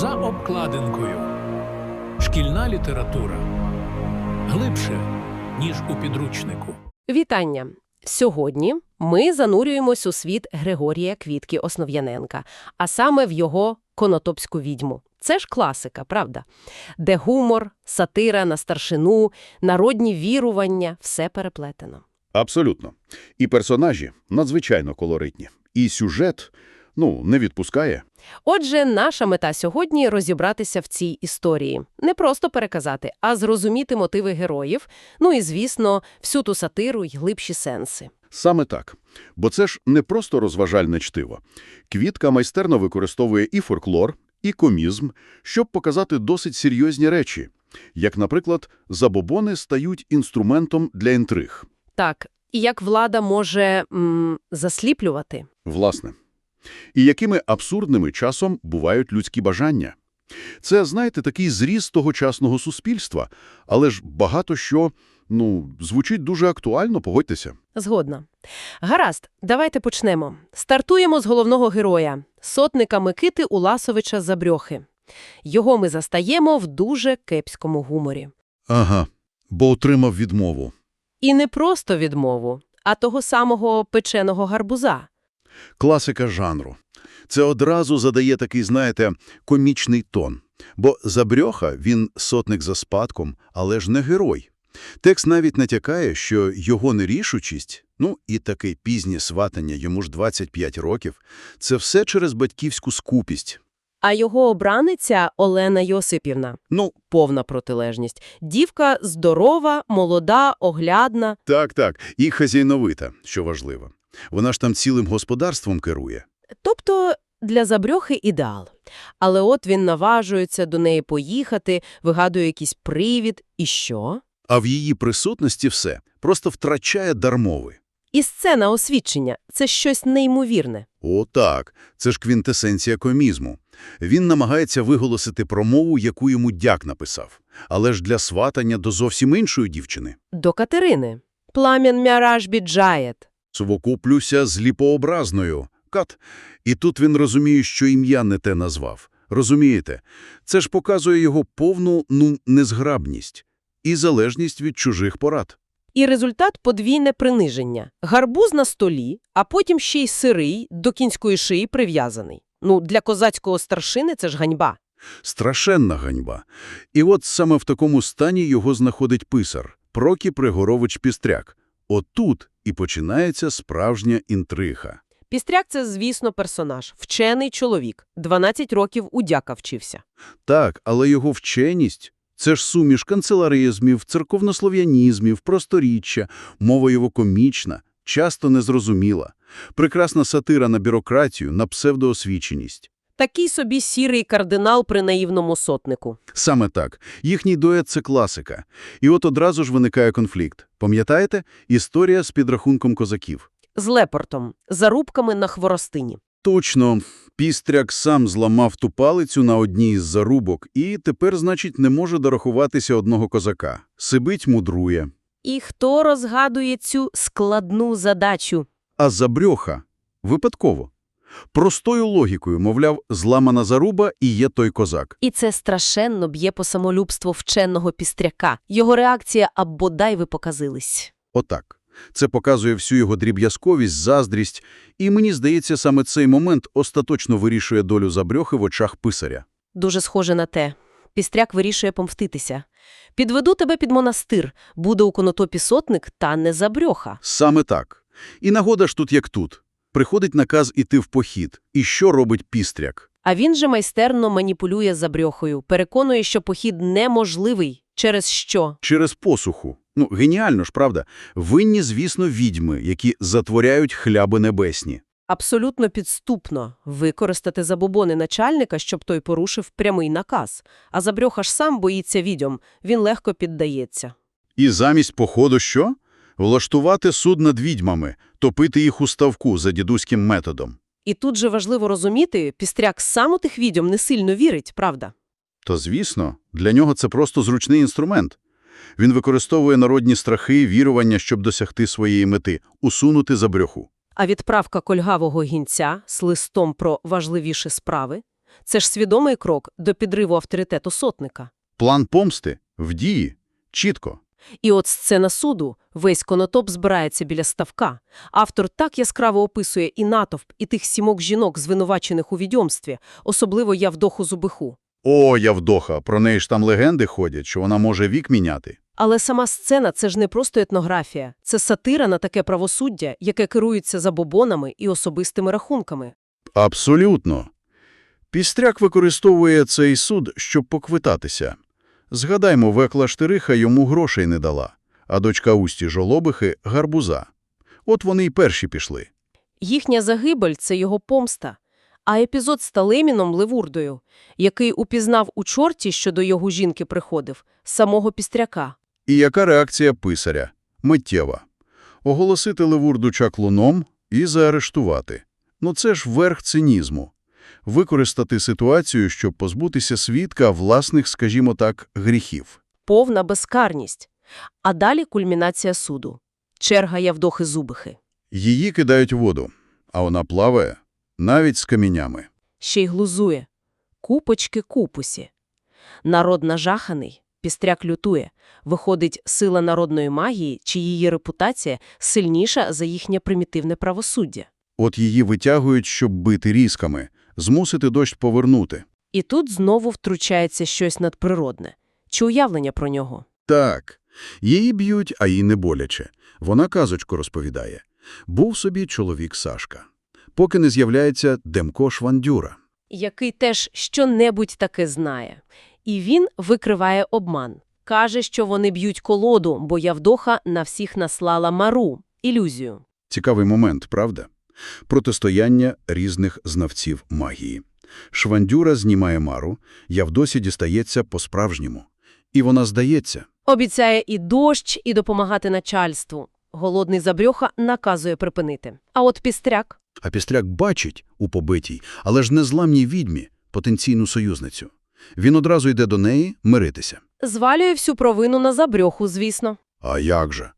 За обкладинкою. Шкільна література глибше, ніж у підручнику. Вітання! Сьогодні ми занурюємось у світ Григорія Квітки Основ'яненка, а саме в його «Конотопську відьму». Це ж класика, правда? Де гумор, сатира на старшину, народні вірування – все переплетено. Абсолютно. І персонажі надзвичайно колоритні. І сюжет, ну, не відпускає. Отже, наша мета сьогодні – розібратися в цій історії. Не просто переказати, а зрозуміти мотиви героїв, ну і, звісно, всю ту сатиру й глибші сенси. Саме так. Бо це ж не просто розважальне чтиво. Квітка майстерно використовує і фольклор, і комізм, щоб показати досить серйозні речі. Як, наприклад, забобони стають інструментом для інтриг. Так, і як влада може м, засліплювати? Власне. І якими абсурдними часом бувають людські бажання. Це, знаєте, такий зріз тогочасного суспільства, але ж багато що, ну, звучить дуже актуально, погодьтеся. Згодна. Гаразд, давайте почнемо. Стартуємо з головного героя – сотника Микити Уласовича Забрьохи. Його ми застаємо в дуже кепському гуморі. Ага, бо отримав відмову. І не просто відмову, а того самого печеного гарбуза. Класика жанру. Це одразу задає такий, знаєте, комічний тон. Бо Забрьоха, він сотник за спадком, але ж не герой. Текст навіть натякає, що його нерішучість, ну і таке пізнє сватання, йому ж 25 років, це все через батьківську скупість. А його обраниця Олена Йосипівна Ну, – повна протилежність. Дівка здорова, молода, оглядна. так, так, і хазяйновита, що важливо. Вона ж там цілим господарством керує. Тобто для Забрьохи ідеал. Але от він наважується до неї поїхати, вигадує якийсь привід. І що? А в її присутності все просто втрачає дармови. І сцена освідчення – це щось неймовірне. О, так, це ж квінтесенція комізму. Він намагається виголосити промову, яку йому дяк написав. Але ж для сватання до зовсім іншої дівчини. До Катерини. Пламен мяраж біджаєт. Совокуплюся з ліпообразною. Кат. І тут він розуміє, що ім'я не те назвав. Розумієте? Це ж показує його повну, ну, незграбність і залежність від чужих порад. І результат – подвійне приниження. Гарбуз на столі, а потім ще й сирий, до кінської шиї прив'язаний. Ну, для козацького старшини це ж ганьба. Страшенна ганьба. І от саме в такому стані його знаходить писар Прокіп Пригорович Пістряк. Отут і починається справжня інтрига. Пістряк – це, звісно, персонаж. Вчений чоловік. 12 років у дяка вчився. Так, але його вченість – це ж суміш канцеларизмів, церковнослов'янізмів, просторіччя, мова його комічна, часто незрозуміла. Прекрасна сатира на бюрократію, на псевдоосвіченість. Такий собі сірий кардинал при наївному сотнику. Саме так. Їхній дует – це класика. І от одразу ж виникає конфлікт. Пам'ятаєте? Історія з підрахунком козаків. З лепортом, зарубками на хворостині. Точно, Пістряк сам зламав ту палицю на одній із зарубок і тепер, значить, не може дорахуватися одного козака. Сибить мудрує. І хто розгадує цю складну задачу? А забрьоха – випадково. Простою логікою, мовляв, зламана заруба і є той козак. І це страшенно б'є по самолюбству вченого пістряка. Його реакція «а бодай ви показились». Отак. Це показує всю його дріб'язковість, заздрість, і мені здається, саме цей момент остаточно вирішує долю забрьохи в очах писаря. Дуже схоже на те. Пістряк вирішує помститися. Підведу тебе під монастир, буде у конотопі сотник, та не забрьоха. Саме так. І нагода ж тут як тут. Приходить наказ іти в похід. І що робить Пістряк? А він же майстерно маніпулює забрьохою, переконує, що похід неможливий. Через що? Через посуху. Ну, геніально ж, правда? Винні, звісно, відьми, які затворяють хляби небесні. Абсолютно підступно використати забобони начальника, щоб той порушив прямий наказ. А забрьоха ж сам боїться відьом, він легко піддається. І замість походу що? Влаштувати суд над відьмами, топити їх у ставку за дідуським методом. І тут же важливо розуміти, пістряк сам у тих відьом не сильно вірить, правда? То, звісно, для нього це просто зручний інструмент. Він використовує народні страхи, вірування, щоб досягти своєї мети – усунути забрьоху. А відправка кольгавого гінця з листом про важливіші справи Це ж свідомий крок до підриву авторитету сотника. План помсти в дії. Чітко. І от сцена суду, весь конотоп збирається біля ставка. Автор так яскраво описує і натовп, і тих сімок жінок, звинувачених у відьомстві, особливо Явдоху Зубиху. О, Явдоха, про неї ж там легенди ходять, що вона може вік міняти. Але сама сцена – це ж не просто етнографія. Це сатира на таке правосуддя, яке керується забобонами і особистими рахунками. Абсолютно. Пістряк використовує цей суд, щоб поквитатися. Згадаймо, Векла Штириха йому грошей не дала, а дочка Усті Жолобихи – гарбуза. От вони й перші пішли. Їхня загибель – це його помста. А епізод з Талеміном Левурдою, який упізнав у чорті, що до його жінки приходив, самого пістряка. І яка реакція писаря? Миттєва. Оголосити Левурду чаклуном і заарештувати. Ну це ж верх цинізму. Використати ситуацію, щоб позбутися свідка власних, скажімо так, гріхів. Повна безкарність. А далі кульмінація суду. Черга Явдохи Зубихи. Її кидають у воду, а вона плаває навіть з каміннями. Ще й глузує. Купочки купусі. Народ нажаханий, пістряк лютує. Виходить, сила народної магії чи її репутація сильніша за їхнє примітивне правосуддя. От її витягують, щоб бити різками, змусити дощ повернути. І тут знову втручається щось надприродне. Чи уявлення про нього? Так, її б'ють, а їй не боляче. Вона казочку розповідає. Був собі чоловік Сашка. Поки не з'являється Демко Швандюра. Який теж що-небудь таке знає. І він викриває обман. Каже, що вони б'ють колоду, бо Явдоха на всіх наслала мару, ілюзію. Цікавий момент, правда? Протистояння різних знавців магії. Швандюра знімає Мару, Явдосі дістається по-справжньому. І вона здається. Обіцяє і дощ, і допомагати начальству. Голодний забрьоха наказує припинити. А от пістряк А Пістряк бачить у побитій, але ж незламній відьмі потенційну союзницю. Він одразу йде до неї миритися. звалює всю провину на забрьоху, звісно. А як же?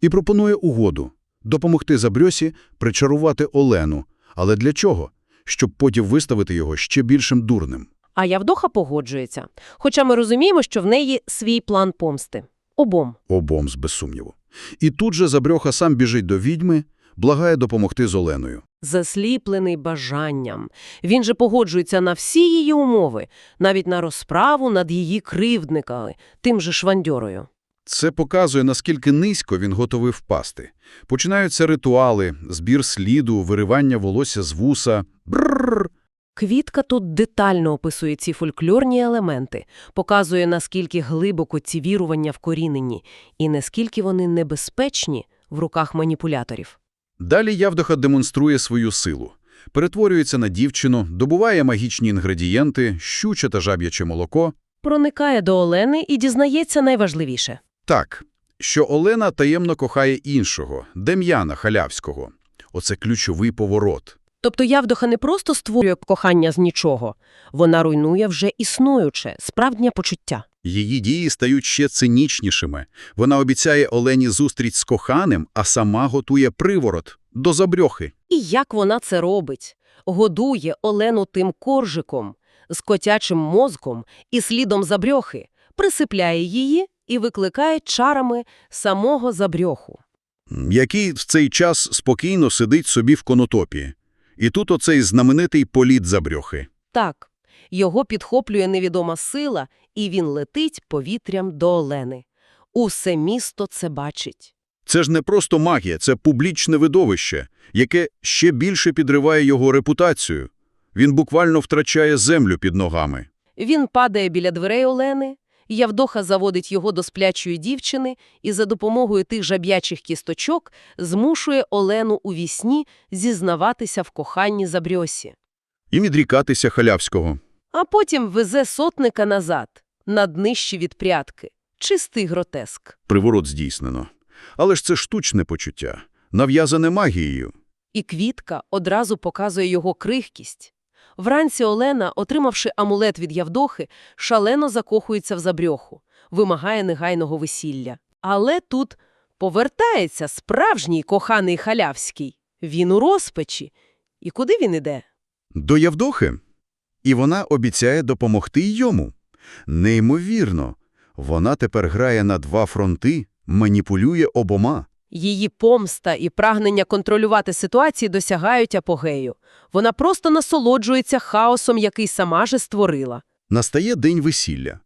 І пропонує угоду – допомогти Забрьосі причарувати Олену. Але для чого? Щоб потім виставити його ще більшим дурним. А Явдоха погоджується. Хоча ми розуміємо, що в неї свій план помсти. Обом. Обом, без сумніву. І тут же Забрьоха сам біжить до відьми, благає допомогти з Оленою. Засліплений бажанням. Він же погоджується на всі її умови, навіть на розправу над її кривдниками, тим же швандьорою. Це показує, наскільки низько він готовий впасти. Починаються ритуали, збір сліду, виривання волосся з вуса. Бррр. Квітка тут детально описує ці фольклорні елементи, показує, наскільки глибоко ці вірування вкорінені і наскільки вони небезпечні в руках маніпуляторів. Далі Явдоха демонструє свою силу. Перетворюється на дівчину, добуває магічні інгредієнти, щуче та жаб'яче молоко. Проникає до Олени і дізнається найважливіше. Так, що Олена таємно кохає іншого, Дем'яна Халявського. Оце ключовий поворот. Тобто Явдоха не просто створює кохання з нічого, вона руйнує вже існуюче, справжнє почуття. Її дії стають ще цинічнішими. Вона обіцяє Олені зустріч з коханим, а сама готує приворот до забрьохи. І як вона це робить? Годує Олену тим коржиком, з котячим мозком і слідом забрьохи, присипляє її і викликає чарами самого забрьоху. Який в цей час спокійно сидить собі в конотопі. І тут оцей знаменитий політ забрьохи. Так, його підхоплює невідома сила, і він летить повітрям до Олени. Усе місто це бачить. Це ж не просто магія, це публічне видовище, яке ще більше підриває його репутацію. Він буквально втрачає землю під ногами. Він падає біля дверей Олени, Явдоха заводить його до сплячої дівчини і за допомогою тих жаб'ячих кісточок змушує Олену у вісні зізнаватися в коханні Забрьосі. І відрікатися Халявського. А потім везе сотника назад, на днищі від прядки. Чистий гротеск. Приворот здійснено. Але ж це штучне почуття, нав'язане магією. І квітка одразу показує його крихкість. Вранці Олена, отримавши амулет від Явдохи, шалено закохується в забрьоху, вимагає негайного весілля. Але тут повертається справжній коханий халявський. Він у розпачі. І куди він іде? До Явдохи? І вона обіцяє допомогти йому. Неймовірно. Вона тепер грає на два фронти, маніпулює обома. Її помста і прагнення контролювати ситуації досягають апогею. Вона просто насолоджується хаосом, який сама же створила. Настає день весілля.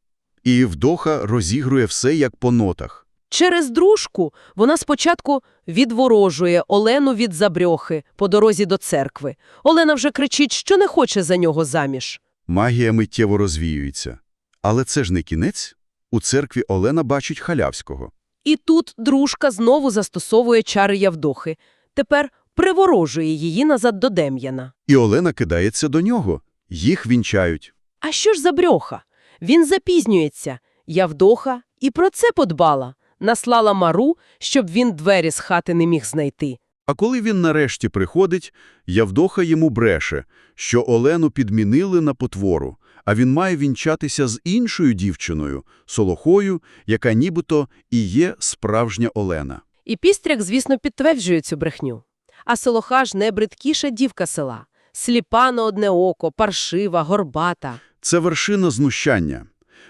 І Євдоха розігрує все як по нотах. Через дружку вона спочатку відворожує Олену від забрьохи по дорозі до церкви. Олена вже кричить, що не хоче за нього заміж. Магія миттєво розвіюється. Але це ж не кінець. У церкві Олена бачить Халявського. І тут дружка знову застосовує чари Явдохи. Тепер приворожує її назад до Дем'яна. І Олена кидається до нього. Їх вінчають. А що ж за брьоха? Він запізнюється. Явдоха і про це подбала. Наслала Мару, щоб він двері з хати не міг знайти. А коли він нарешті приходить, Явдоха йому бреше, що Олену підмінили на потвору, а він має вінчатися з іншою дівчиною, Солохою, яка нібито і є справжня Олена. І Пістряк, звісно, підтверджує цю брехню. А Солоха ж не бридкіша дівка села. Сліпа на одне око, паршива, горбата. Це вершина знущання.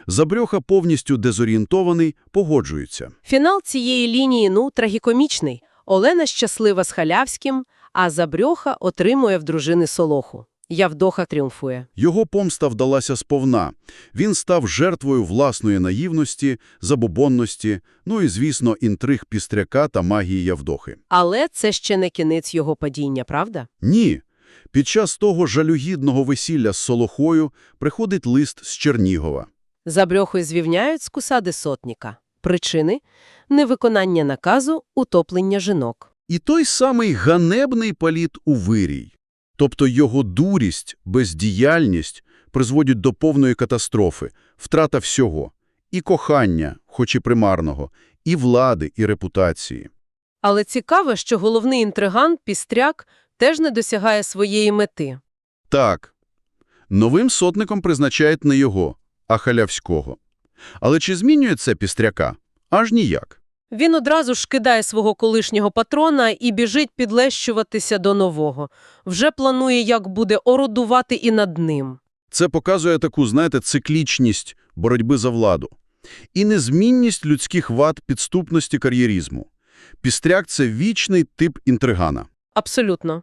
Забрьоха повністю дезорієнтований, погоджується. Фінал цієї лінії, ну, трагікомічний. Олена щаслива з Халявським, а Забрьоха отримує в дружини Солоху. Явдоха тріумфує. Його помста вдалася сповна. Він став жертвою власної наївності, забобонності, ну і, звісно, інтриг Пістряка та магії Явдохи. Але це ще не кінець його падіння, правда? Ні. Під час того жалюгідного весілля з Солохою приходить лист з Чернігова. Забрьохою звільняють з кусади сотніка. Причини – невиконання наказу, утоплення жінок. І той самий ганебний політ у вирій. Тобто його дурість, бездіяльність призводять до повної катастрофи, втрата всього. І кохання, хоч і примарного, і влади, і репутації. Але цікаво, що головний інтриган, Пістряк, теж не досягає своєї мети. Так, новим сотником призначають не його, а Халявського. Але чи змінює це Пістряка? Аж ніяк. Він одразу ж кидає свого колишнього патрона і біжить підлещуватися до нового. Вже планує, як буде орудувати і над ним. Це показує таку, знаєте, циклічність боротьби за владу. І незмінність людських вад підступності кар'єрізму. Пістряк – це вічний тип інтригана. Абсолютно.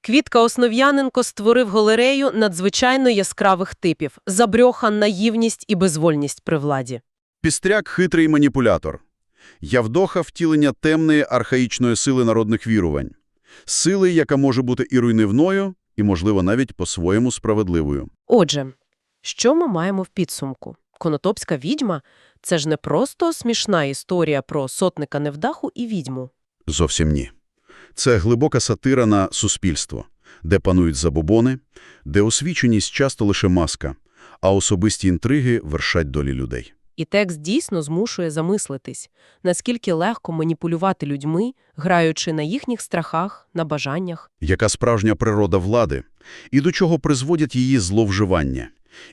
Квітка Основ'яненко створив галерею надзвичайно яскравих типів – забрьоха, наївність і безвольність при владі. Пістряк – хитрий маніпулятор. Явдоха – втілення темної архаїчної сили народних вірувань. Сили, яка може бути і руйнівною, і, можливо, навіть по-своєму справедливою. Отже, що ми маємо в підсумку? Конотопська відьма – це ж не просто смішна історія про сотника невдаху і відьму. Зовсім ні. Це глибока сатира на суспільство, де панують забобони, де освіченість часто лише маска, а особисті інтриги вершать долі людей. І текст дійсно змушує замислитись, наскільки легко маніпулювати людьми, граючи на їхніх страхах, на бажаннях. Яка справжня природа влади? І до чого призводять її зловживання?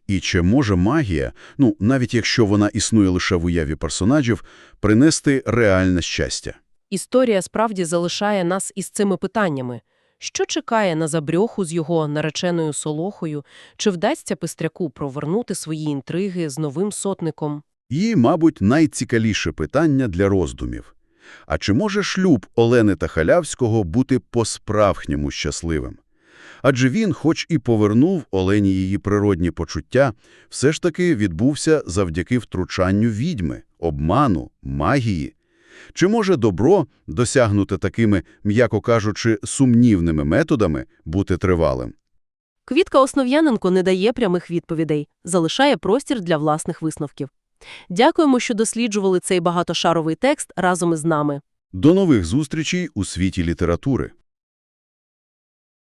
І чи може магія, ну, навіть якщо вона існує лише в уяві персонажів, принести реальне щастя? Історія справді залишає нас із цими питаннями. Що чекає на забрьоху з його нареченою Солохою? Чи вдасться Пестряку провернути свої інтриги з новим сотником? І, мабуть, найцікавіше питання для роздумів. А чи може шлюб Олени та Халявського бути по-справжньому щасливим? Адже він, хоч і повернув Олені її природні почуття, все ж таки відбувся завдяки втручанню відьми, обману, магії. Чи може добро, досягнуте такими, м'яко кажучи, сумнівними методами, бути тривалим? Квітка Основ'яненко не дає прямих відповідей, залишає простір для власних висновків. Дякуємо, що досліджували цей багатошаровий текст разом із нами. До нових зустрічей у світі літератури.